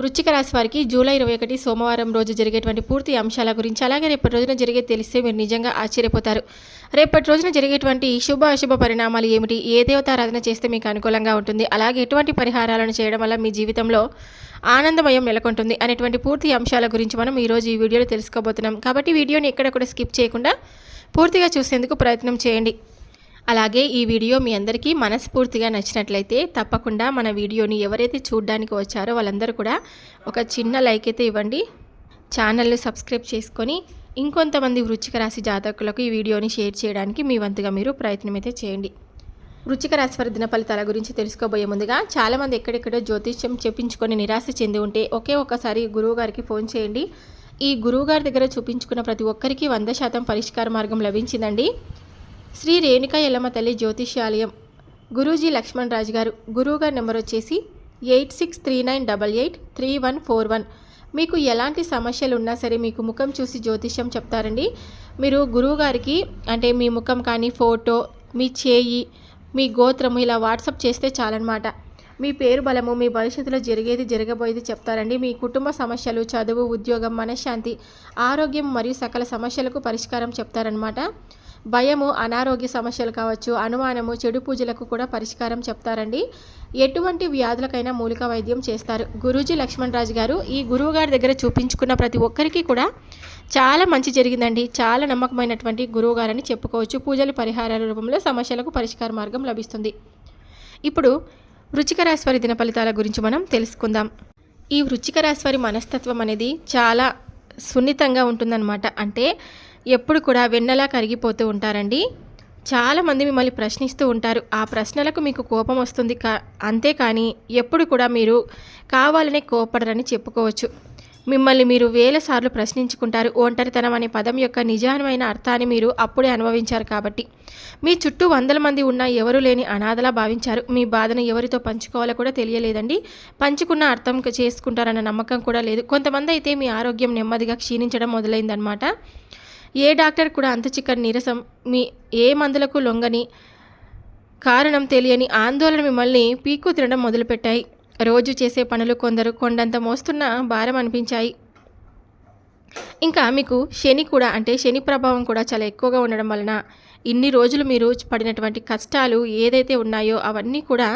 వృచ్చిక రాశి వారికి జూలై ఇరవై ఒకటి సోమవారం రోజు జరిగేటువంటి పూర్తి అంశాల గురించి అలాగే రేపటి రోజున జరిగే తెలిస్తే మీరు నిజంగా ఆశ్చర్యపోతారు. రేపటి రోజున జరిగేటువంటి శుభ అశుభ పరిణామాలు ఏమిటి? ఏ దేవతారాధన చేస్తే మీకు అనుకూలంగా ఉంటుంది? అలాగే ఎటువంటి పరిహారాలను చేయడం వల్ల మీ జీవితంలో ఆనందమయం నెలకొంటుంది? అనేటువంటి పూర్తి అంశాల గురించి మనం ఈరోజు ఈ వీడియోలో తెలుసుకోబోతున్నాం. కాబట్టి వీడియోని ఎక్కడ కూడా స్కిప్ చేయకుండా పూర్తిగా చూసేందుకు ప్రయత్నం చేయండి. అలాగే ఈ వీడియో మీ అందరికీ మనస్ఫూర్తిగా నచ్చినట్లయితే తప్పకుండా మన వీడియోని ఎవరైతే చూడడానికి వచ్చారో వాళ్ళందరూ కూడా ఒక చిన్న లైక్ అయితే ఇవ్వండి. ఛానల్ని సబ్స్క్రైబ్ చేసుకొని ఇంకొంతమంది వృచ్చిక రాశి జాతకులకు ఈ వీడియోని షేర్ చేయడానికి మీ వంతుగా మీరు ప్రయత్నం అయితే చేయండి. వృచ్చిక రాశి వారి దిన ఫలితాల గురించి తెలుసుకోబోయే ముందుగా చాలామంది ఎక్కడెక్కడో జ్యోతిష్యం చెప్పించుకొని నిరాశ చెంది ఉంటే ఒకే ఒక్కసారి గురువు గారికి ఫోన్ చేయండి. ఈ గురువు గారి దగ్గర చూపించుకున్న ప్రతి ఒక్కరికి వంద శాతం పరిష్కార మార్గం లభించిందండి. శ్రీ రేణుక ఎల్లమ్మ తల్లి జ్యోతిష్యాలయం. గురూజీ లక్ష్మణ్ రాజు గారు గురువుగారి నెంబర్ వచ్చేసి eight six three nine double eight three one four one. మీకు ఎలాంటి సమస్యలు ఉన్నా సరే మీకు ముఖం చూసి జ్యోతిష్యం చెప్తారండి. మీరు గురువుగారికి అంటే మీ ముఖం కానీ ఫోటో మీ చేయి మీ గోత్రము ఇలా వాట్సప్ చేస్తే చాలన్నమాట. మీ పేరు బలము మీ భవిష్యత్తులో జరిగేది జరగబోయేది చెప్తారండి. మీ కుటుంబ సమస్యలు చదువు ఉద్యోగం మనశ్శాంతి ఆరోగ్యం మరియు సకల సమస్యలకు పరిష్కారం చెప్తారనమాట భయము అనారోగ్య సమస్యలు కావచ్చు అనుమానము చెడు పూజలకు కూడా పరిష్కారం చెప్తారండి. ఎటువంటి వ్యాధులకైనా మూలిక వైద్యం చేస్తారు. గురూజీ లక్ష్మణ్ రాజు గారు ఈ గురువు గారి దగ్గర చూపించుకున్న ప్రతి ఒక్కరికి కూడా చాలా మంచి జరిగిందండి. చాలా నమ్మకమైనటువంటి గురువు గారని చెప్పుకోవచ్చు. పూజలు పరిహారాల రూపంలో సమస్యలకు పరిష్కార మార్గం లభిస్తుంది. ఇప్పుడు వృచ్చిక రాశి దిన ఫలితాల గురించి మనం తెలుసుకుందాం. ఈ వృచ్చిక రాశి మనస్తత్వం అనేది చాలా సున్నితంగా ఉంటుందన్నమాట. అంటే ఎప్పుడు కూడా వెన్నెలా కరిగిపోతూ ఉంటారండి? చాలామంది మిమ్మల్ని ప్రశ్నిస్తూ ఉంటారు. ఆ ప్రశ్నలకు మీకు కోపం వస్తుంది కా అంతేకాని ఎప్పుడు కూడా మీరు కావాలనే కోపడరని చెప్పుకోవచ్చు. మిమ్మల్ని మీరు వేల సార్లు ప్రశ్నించుకుంటారు. ఒంటరితనం అనే పదం యొక్క నిజానమైన అర్థాన్ని మీరు అప్పుడే అనుభవించారు కాబట్టి. మీ చుట్టూ వందల మంది ఉన్నా ఎవరు లేని అనాథలా భావించారు. మీ బాధను ఎవరితో పంచుకోవాలో కూడా తెలియలేదండి. పంచుకున్న అర్థం చేసుకుంటారన్న నమ్మకం కూడా లేదు. కొంతమంది అయితే మీ ఆరోగ్యం నెమ్మదిగా క్షీణించడం మొదలైందనమాట ఏ డాక్టర్ కూడా అంత చిక్కని నీరసం మీ ఏ మందులకు లొంగని కారణం తెలియని ఆందోళన మిమ్మల్ని పీకు తినడం మొదలుపెట్టాయి. రోజు చేసే పనులు కొందరు కొండంత మోస్తున్న భారం అనిపించాయి. ఇంకా మీకు శని కూడా అంటే శని ప్రభావం కూడా చాలా ఎక్కువగా ఉండడం వలన ఇన్ని రోజులు మీరు పడినటువంటి కష్టాలు ఏదైతే ఉన్నాయో అవన్నీ కూడా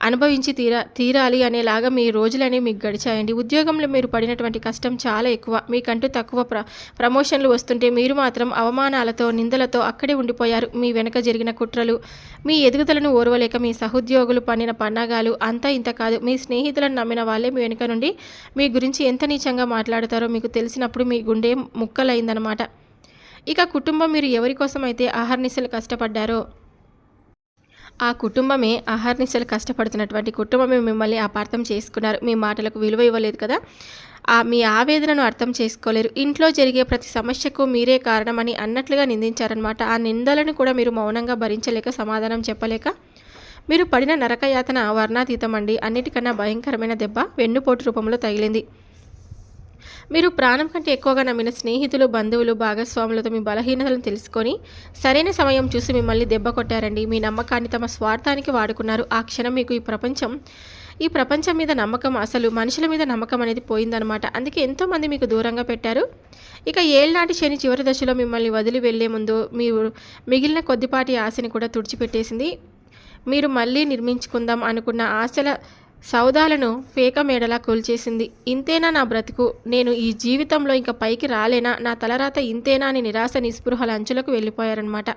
అనుభవించి తీరా తీరాలి అనేలాగా మీ రోజులనే మీకు గడిచాయండి. ఉద్యోగంలో మీరు పడినటువంటి కష్టం చాలా ఎక్కువ. మీకంటూ తక్కువ ప్ర ప్రమోషన్లు వస్తుంటే మీరు మాత్రం అవమానాలతో నిందలతో అక్కడే ఉండిపోయారు. మీ వెనక జరిగిన కుట్రలు మీ ఎదుగుదలను ఓర్వలేక మీ సహోద్యోగులు పన్నిన పన్నాగాలు అంతా ఇంత కాదు. మీ స్నేహితులను నమ్మిన వాళ్ళే మీ వెనుక నుండి మీ గురించి ఎంత నీచంగా మాట్లాడతారో మీకు తెలిసినప్పుడు మీ గుండె ముక్కలైందనమాట. ఇక కుటుంబం మీరు ఎవరి కోసం అయితే ఆహర్నిశలు కష్టపడ్డారో ఆ కుటుంబమే అహర్నిశలు కష్టపడుతున్నటువంటి కుటుంబమే మిమ్మల్ని అపార్థం చేసుకున్నారు. మీ మాటలకు విలువ ఇవ్వలేదు కదా. ఆ మీ ఆవేదనను అర్థం చేసుకోలేరు. ఇంట్లో జరిగే ప్రతి సమస్యకు మీరే కారణమని అన్నట్లుగా నిందించారనమాట ఆ నిందలను కూడా మీరు మౌనంగా భరించలేక సమాధానం చెప్పలేక? మీరు పడిన నరకయాతన వర్ణాతీతం అండి అన్నిటికన్నా భయంకరమైన దెబ్బ వెన్నుపోటు రూపంలో తగిలింది. మీరు ప్రాణం కంటే ఎక్కువగా నమ్మిన స్నేహితులు బంధువులు భాగస్వాములతో మీ బలహీనతలను తెలుసుకొని సరైన సమయం చూసి మిమ్మల్ని దెబ్బ కొట్టారండి. మీ నమ్మకాన్ని తమ స్వార్థానికి వాడుకున్నారు. ఆ క్షణం మీకు ఈ ప్రపంచం ఈ ప్రపంచం మీద నమ్మకం అసలు మనుషుల మీద నమ్మకం అనేది పోయిందనమాట అందుకే ఎంతోమంది మీకు దూరంగా పెట్టారు. ఇక ఏళ్ళనాటి శని చివరి దశలో మిమ్మల్ని వదిలి వెళ్ళే ముందు మీ మిగిలిన కొద్దిపాటి ఆశని కూడా తుడిచిపెట్టేసింది. మీరు మళ్ళీ నిర్మించుకుందాం అనుకున్న ఆశల సౌదాలను పేక మేడలా కూల్చేసింది. ఇంతేనా నా బ్రతుకు? నేను ఈ జీవితంలో ఇంకా పైకి రాలేనా? నా తలరాత ఇంతేనా అని నిరాశ నిస్పృహల అంచులకు వెళ్ళిపోయారనమాట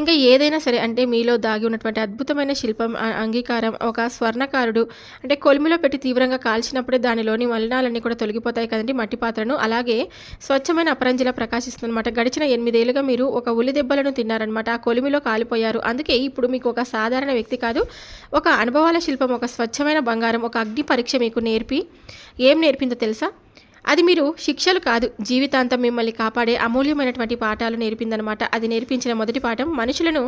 ఇంకా ఏదైనా సరే అంటే మీలో దాగి ఉన్నటువంటి అద్భుతమైన శిల్పం అంగీకారం ఒక స్వర్ణకారుడు అంటే కొలిమిలో పెట్టి తీవ్రంగా కాల్చినప్పుడే దానిలోని మలినాలన్నీ కూడా తొలగిపోతాయి కదండి మట్టి పాత్రను. అలాగే స్వచ్ఛమైన అపరంజిలా ప్రకాశిస్తుందన్నమాట. గడిచిన ఎనిమిదేళ్ళుగా మీరు ఒక ఉలి దెబ్బలను తిన్నారనమాట ఆ కొలిమిలో కాలిపోయారు. అందుకే ఇప్పుడు మీకు ఒక సాధారణ వ్యక్తి కాదు ఒక అనుభవాల శిల్పం ఒక స్వచ్ఛమైన బంగారం ఒక అగ్ని పరీక్ష మీకు నేర్పి ఏం నేర్పిందో తెలుసా? అది మీరు శిక్షలు కాదు. జీవితాంతం మిమ్మల్ని కాపాడే అమూల్యమైనటువంటి పాఠాలు నేర్పిందనమాట అది నేర్పించిన మొదటి పాఠం మనుషులను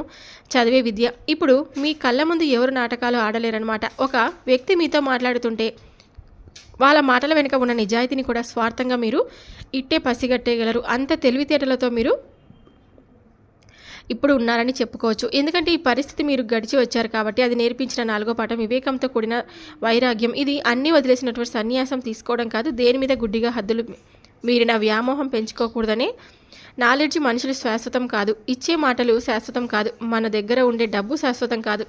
చదివే విద్య. ఇప్పుడు మీ కళ్ళ ముందు ఎవరు నాటకాలు ఆడలేరనమాట ఒక వ్యక్తి మీతో మాట్లాడుతుంటే వాళ్ళ మాటల వెనుక ఉన్న నిజాయితీని కూడా స్వార్థంగా మీరు ఇట్టే పసిగట్టేయగలరు. అంత తెలివితేటలతో మీరు ఇప్పుడు ఉన్నారని చెప్పుకోవచ్చు. ఎందుకంటే ఈ పరిస్థితి మీరు గడిచి వచ్చారు కాబట్టి అది నేర్పించిన నాలుగో పాఠం వివేకంతో కూడిన వైరాగ్యం. ఇది అన్ని వదిలేసినటువంటి సన్యాసం తీసుకోవడం కాదు దేని మీద గుడ్డిగా హద్దులు మీరిన వ్యామోహం పెంచుకోకూడదని నాలెడ్జ్ మనుషులు శాశ్వతం కాదు. ఇచ్చే మాటలు శాశ్వతం కాదు. మన దగ్గర ఉండే డబ్బు శాశ్వతం కాదు.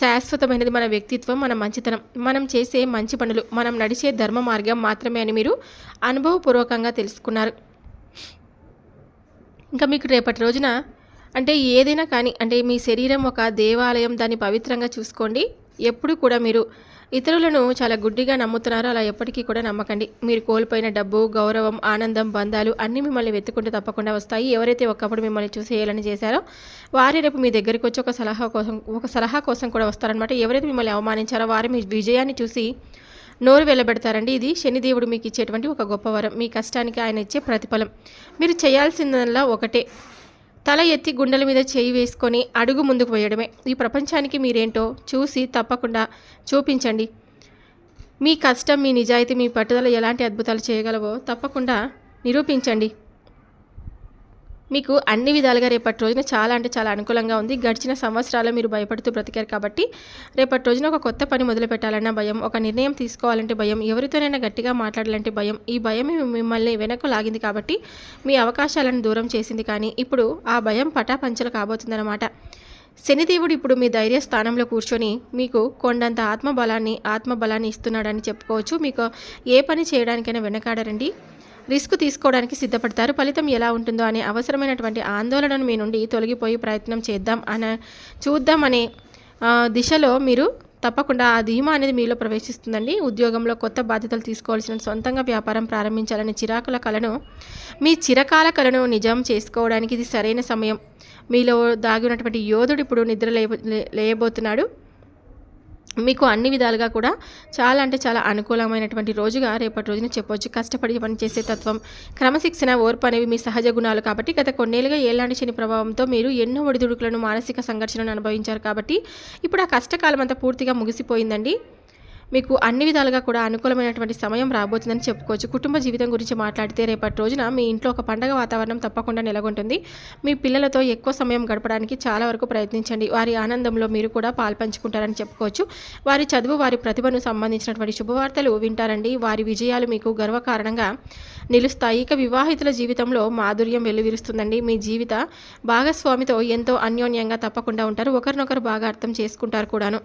శాశ్వతమైనది మన వ్యక్తిత్వం మన మంచితనం. మనం చేసే మంచి పనులు మనం నడిచే ధర్మ మార్గం మాత్రమే అని మీరు అనుభవపూర్వకంగా తెలుసుకున్నారు. ఇంకా మీకు రేపటి రోజున అంటే ఏదైనా కానీ అంటే మీ శరీరం ఒక దేవాలయం దాన్ని పవిత్రంగా చూసుకోండి. ఎప్పుడు కూడా మీరు ఇతరులను చాలా గుడ్డిగా నమ్ముతున్నారో అలా ఎప్పటికీ కూడా నమ్మకండి. మీరు కోల్పోయిన డబ్బు గౌరవం ఆనందం బంధాలు అన్నీ మిమ్మల్ని వెతుకుంటే తప్పకుండా వస్తాయి. ఎవరైతే ఒకప్పుడు మిమ్మల్ని చూసి చేయాలని చేశారో వారే రేపు మీ దగ్గరికి వచ్చి ఒక సలహా కోసం ఒక సలహా కోసం కూడా వస్తారనమాట ఎవరైతే మిమ్మల్ని అవమానించారో వారు మీ విజయాన్ని చూసి నోరు వెళ్ళబెడతారండి ఇది శనిదేవుడు మీకు ఇచ్చేటువంటి ఒక గొప్ప వరం. మీ కష్టానికి ఆయన ఇచ్చే ప్రతిఫలం. మీరు చేయాల్సిందల్లా ఒకటే. తల ఎత్తి గుండెల మీద చేయి వేసుకొని అడుగు ముందుకు పోయడమే ఈ ప్రపంచానికి మీరేంటో చూసి తప్పకుండా చూపించండి. మీ కష్టం మీ నిజాయితీ మీ పట్టుదల ఎలాంటి అద్భుతాలు చేయగలవో తప్పకుండా నిరూపించండి. మీకు అన్ని విధాలుగా రేపటి రోజున చాలా అంటే చాలా అనుకూలంగా ఉంది. గడిచిన సంవత్సరాలు మీరు భయపడుతూ బ్రతికారు కాబట్టి రేపటి రోజున ఒక కొత్త పని మొదలు పెట్టాలన్న భయం ఒక నిర్ణయం తీసుకోవాలంటే భయం ఎవరితోనైనా గట్టిగా మాట్లాడాలంటే భయం ఈ భయం మిమ్మల్ని వెనక్కు లాగింది కాబట్టి మీ అవకాశాలను దూరం చేసింది కానీ ఇప్పుడు ఆ భయం పటాపంచలు కాబోతుందన్నమాట. శనిదేవుడు ఇప్పుడు మీ ధైర్య స్థానంలో కూర్చొని మీకు కొండంత ఆత్మబలాన్ని ఆత్మబలాన్ని ఇస్తున్నాడని చెప్పుకోవచ్చు. మీకు ఏ పని చేయడానికైనా వెనకాడరండి. రిస్క్ తీసుకోవడానికి సిద్ధపడతారు. ఫలితం ఎలా ఉంటుందో అనే అవసరమైనటువంటి ఆందోళనను మీ నుండి తొలగిపోయి ప్రయత్నం చేద్దాం అన చూద్దాం అనే దిశలో మీరు తప్పకుండా ఆ ధీమా అనేది మీలో ప్రవేశిస్తుందండి. ఉద్యోగంలో కొత్త బాధ్యతలు తీసుకోవాల్సిన సొంతంగా వ్యాపారం ప్రారంభించాలని చిరాకుల కళను మీ చిరకాల కళను నిజం చేసుకోవడానికి ఇది సరైన సమయం. మీలో దాగి ఉన్నటువంటి యోధుడు ఇప్పుడు నిద్ర లేయబోతున్నాడు. మీకు అన్ని విధాలుగా కూడా చాలా అంటే చాలా అనుకూలమైనటువంటి రోజుగా రేపటి రోజున చెప్పవచ్చు కష్టపడి పనిచేసే తత్వం క్రమశిక్షణ ఓర్పు అనేవి మీ సహజ గుణాలు కాబట్టి గత కొన్నేళ్ళుగా ఏలాంటి శని ప్రభావంతో మీరు ఎన్నో ఒడిదుడుకులను మానసిక సంఘర్షణను అనుభవించారు కాబట్టి ఇప్పుడు ఆ కష్టకాలం అంతా పూర్తిగా ముగిసిపోయిందండి. మీకు అన్ని విధాలుగా కూడా అనుకూలమైనటువంటి సమయం రాబోతుందని చెప్పుకోవచ్చు. కుటుంబ జీవితం గురించి మాట్లాడితే రేపటి రోజున మీ ఇంట్లో ఒక పండగ వాతావరణం తప్పకుండా నెలకొంటుంది. మీ పిల్లలతో ఎక్కువ సమయం గడపడానికి చాలా వరకు ప్రయత్నించండి. వారి ఆనందంలో మీరు కూడా పాల్పంచుకుంటారని చెప్పుకోవచ్చు. వారి చదువు వారి ప్రతిభను సంబంధించినటువంటి శుభవార్తలు వింటారండి. వారి విజయాలు మీకు గర్వకారణంగా నిలుస్తాయి. ఇక వివాహితుల జీవితంలో మాధుర్యం వెల్లువిరుస్తుందండి మీ జీవిత భాగస్వామితో ఎంతో అన్యోన్యంగా తప్పకుండా ఉంటారు. ఒకరినొకరు బాగా అర్థం చేసుకుంటారు కూడాను.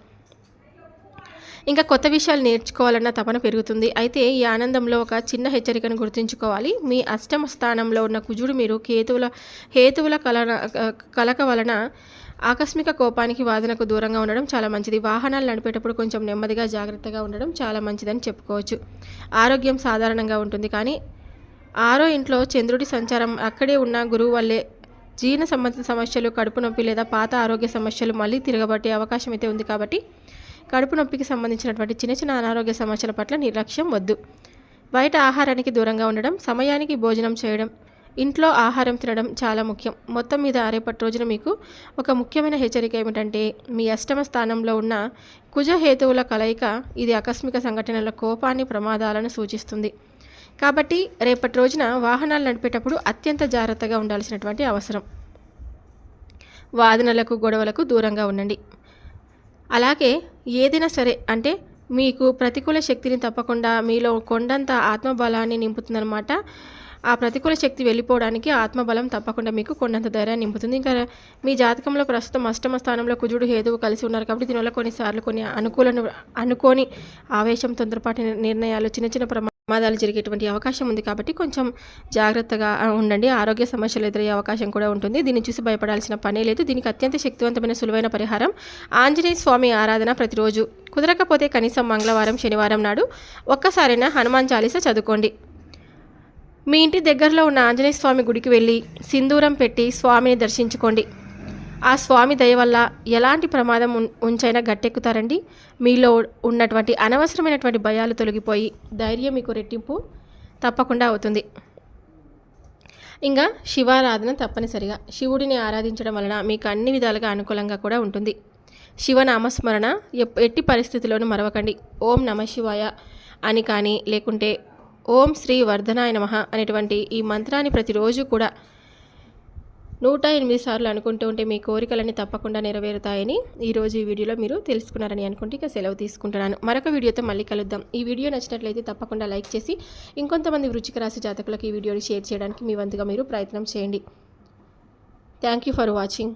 ఇంకా కొత్త విషయాలు నేర్చుకోవాలన్న తపన పెరుగుతుంది. అయితే ఈ ఆనందంలో ఒక చిన్న హెచ్చరికను గుర్తుంచుకోవాలి. మీ అష్టమ స్థానంలో ఉన్న కుజుడు మీరు కేతువుల హేతువుల కలన కలక వలన ఆకస్మిక కోపానికి వాదనకు దూరంగా ఉండడం చాలా మంచిది. వాహనాలు నడిపేటప్పుడు కొంచెం నెమ్మదిగా జాగ్రత్తగా ఉండడం చాలా మంచిదని చెప్పుకోవచ్చు. ఆరోగ్యం సాధారణంగా ఉంటుంది. కానీ ఆరో ఇంట్లో చంద్రుడి సంచారం అక్కడే ఉన్న గురువు వల్లే జీర్ణ సంబంధిత సమస్యలు కడుపు నొప్పి లేదా పాత ఆరోగ్య సమస్యలు మళ్ళీ తిరగబట్టే అవకాశం అయితే ఉంది కాబట్టి కడుపు నొప్పికి సంబంధించినటువంటి చిన్న చిన్న అనారోగ్య సమస్యల పట్ల నిర్లక్ష్యం వద్దు. బయట ఆహారానికి దూరంగా ఉండడం సమయానికి భోజనం చేయడం ఇంట్లో ఆహారం తినడం చాలా ముఖ్యం. మొత్తం మీద రేపటి రోజున మీకు ఒక ముఖ్యమైన హెచ్చరిక ఏమిటంటే మీ అష్టమ స్థానంలో ఉన్న కుజ హేతువుల కలయిక ఇది ఆకస్మిక సంఘటనల కోపాన్ని ప్రమాదాలను సూచిస్తుంది. కాబట్టి రేపటి రోజున వాహనాలు నడిపేటప్పుడు అత్యంత జాగ్రత్తగా ఉండాల్సినటువంటి అవసరం. వాదనలకు గొడవలకు దూరంగా ఉండండి. అలాగే ఏదైనా సరే అంటే మీకు ప్రతికూల శక్తిని తప్పకుండా మీలో కొండంత ఆత్మబలాన్ని నింపుతుందనమాట ఆ ప్రతికూల శక్తి వెళ్ళిపోవడానికి ఆత్మబలం తప్పకుండా మీకు కొండంత ధైర్యాన్ని నింపుతుంది. ఇంకా మీ జాతకంలో ప్రస్తుతం అష్టమ స్థానంలో కుజుడు హేతువు కలిసి ఉన్నారు కాబట్టి దీనివల్ల కొన్నిసార్లు కొన్ని అనుకూల అనుకోని ఆవేశం తొందరపాటి నిర్ణయాలు చిన్న చిన్న ప్రమా ప్రమాదాలు జరిగేటువంటి అవకాశం ఉంది కాబట్టి కొంచెం జాగ్రత్తగా ఉండండి. ఆరోగ్య సమస్యలు ఎదురయ్యే అవకాశం కూడా ఉంటుంది. దీన్ని చూసి భయపడాల్సిన పనే లేదు. దీనికి అత్యంత శక్తివంతమైన సులువైన పరిహారం ఆంజనేయ స్వామి ఆరాధన ప్రతిరోజు. కుదరకపోతే కనీసం మంగళవారం శనివారం నాడు ఒక్కసారైనా హనుమాన్ చాలీస చదువుకోండి. మీ ఇంటి దగ్గరలో ఉన్న ఆంజనేయ స్వామి గుడికి వెళ్ళి సింధూరం పెట్టి స్వామిని దర్శించుకోండి. ఆ స్వామి దయ వల్ల ఎలాంటి ప్రమాదం ఉంచైనా గట్టెక్కుతారండి. మీలో ఉన్నటువంటి అనవసరమైనటువంటి భయాలు తొలగిపోయి ధైర్యం మీకు రెట్టింపు తప్పకుండా అవుతుంది. ఇంకా శివారాధన తప్పనిసరిగా. శివుడిని ఆరాధించడం వలన మీకు అన్ని విధాలుగా అనుకూలంగా కూడా ఉంటుంది. శివనామస్మరణ ఎట్టి పరిస్థితుల్లోనూ మరవకండి. ఓం నమ శివాయ అని కానీ లేకుంటే ఓం శ్రీ వర్ధనాయ నమ అనేటువంటి ఈ మంత్రాన్ని ప్రతిరోజు కూడా నూట ఎనిమిది సార్లు అనుకుంటూ ఉంటే మీ కోరికలన్నీ తప్పకుండా నెరవేరుతాయని ఈరోజు ఈ వీడియోలో మీరు తెలుసుకున్నారని అనుకుంటే ఇక సెలవు తీసుకుంటున్నాను. మరొక వీడియోతో మళ్ళీ కలుద్దాం. ఈ వీడియో నచ్చినట్లయితే తప్పకుండా లైక్ చేసి ఇంకొంతమంది వృచ్చిక రాశి జాతకులకు ఈ వీడియోని షేర్ చేయడానికి మీ వంతుగా మీరు ప్రయత్నం చేయండి. Thank you for watching